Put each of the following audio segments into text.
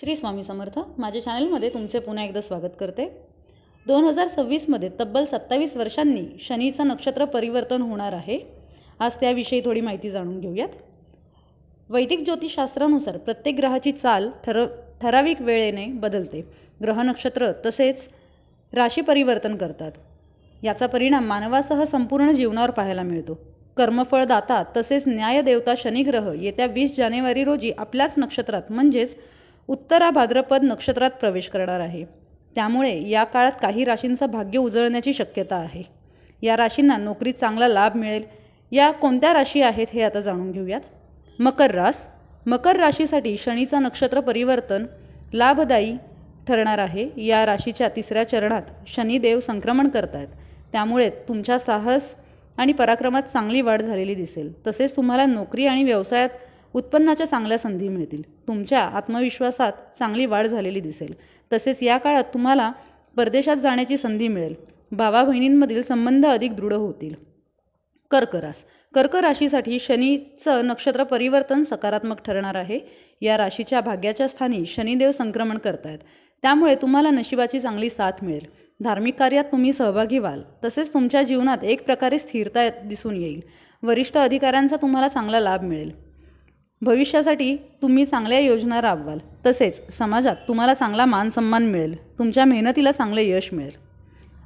श्री स्वामी समर्थ माझ्या चॅनलमध्ये तुमचे पुन्हा एकदा स्वागत करते. दोन हजार सव्वीसमध्ये तब्बल सत्तावीस वर्षांनी शनीचं नक्षत्र परिवर्तन होणार आहे. आज त्याविषयी थोडी माहिती जाणून घेऊयात. वैदिक ज्योतिषशास्त्रानुसार प्रत्येक ग्रहाची चाल ठर ठराविक वेळेने बदलते. ग्रह नक्षत्र तसेच राशी परिवर्तन करतात. याचा परिणाम मानवासह संपूर्ण जीवनावर पाहायला मिळतो. कर्मफळदाता तसेच न्यायदेवता शनिग्रह येत्या वीस जानेवारी रोजी आपल्याच नक्षत्रात म्हणजेच उत्तरा भाद्रपद नक्षत्रात प्रवेश करणार आहे. त्यामुळे या काळात काही राशींचं भाग्य उजळण्याची शक्यता आहे. या राशींना नोकरीत चांगला लाभ मिळेल. या कोणत्या राशी आहेत हे आता जाणून घेऊयात. मकर रास. मकर राशीसाठी शनीचा नक्षत्र परिवर्तन लाभदायी ठरणार आहे. या राशीच्या तिसऱ्या चरणात शनिदेव संक्रमण करतात त्यामुळे तुमच्या साहस आणि पराक्रमात चांगली वाढ झालेली दिसेल. तसेच तुम्हाला नोकरी आणि व्यवसायात उत्पन्नाच्या चांगल्या संधी मिळतील. तुमच्या आत्मविश्वासात चांगली वाढ झालेली दिसेल. तसेच या काळात तुम्हाला परदेशात जाण्याची संधी मिळेल. भावा बहिणींमधील संबंध अधिक दृढ होतील. कर्क रास कर्क राशीसाठी शनीचं नक्षत्र परिवर्तन सकारात्मक ठरणार आहे. या राशीच्या भाग्याच्या स्थानी शनिदेव संक्रमण करतायत. त्यामुळे तुम्हाला नशिबाची चांगली साथ मिळेल. धार्मिक कार्यात तुम्ही सहभागी व्हाल. तसेच तुमच्या जीवनात एक प्रकारे स्थिरता दिसून येईल. वरिष्ठ अधिकाऱ्यांचा तुम्हाला चांगला लाभ मिळेल. भविष्यासाठी तुम्ही चांगल्या योजना राबवाल. तसेच समाजात तुम्हाला चांगला मानसन्मान मिळेल. तुमच्या मेहनतीला चांगले यश मिळेल.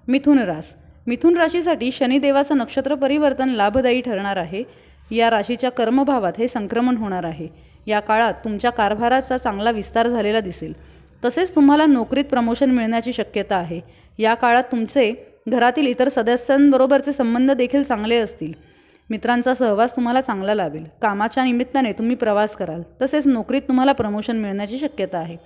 मिथुन रास. मिथुन राशीसाठी शनिदेवाचं नक्षत्र परिवर्तन लाभदायी ठरणार आहे. या राशीच्या कर्मभावात हे संक्रमण होणार आहे. या काळात तुमच्या कारभाराचा चांगला विस्तार झालेला दिसेल. तसेच तुम्हाला नोकरीत प्रमोशन मिळण्याची शक्यता आहे. या काळात तुमचे घरातील इतर सदस्यांबरोबरचे संबंध देखील चांगले असतील. मित्रांचा सहवास तुम्हाला चांगला लाभेल. कामाच्या निमित्ताने तुम्ही प्रवास कराल. तसेच नोकरीत तुम्हाला प्रमोशन मिळण्याची शक्यता आहे.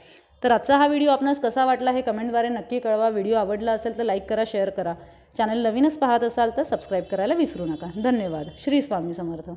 तर आजचा हा व्हिडिओ आपणास कसा वाटला हे कमेंटद्वारे नक्की कळवा. व्हिडिओ आवडला असेल तर लाईक करा शेअर करा. चॅनल नवीनच पाहत असाल तर सबस्क्राईब करायला विसरू नका. धन्यवाद. श्री स्वामी समर्थ.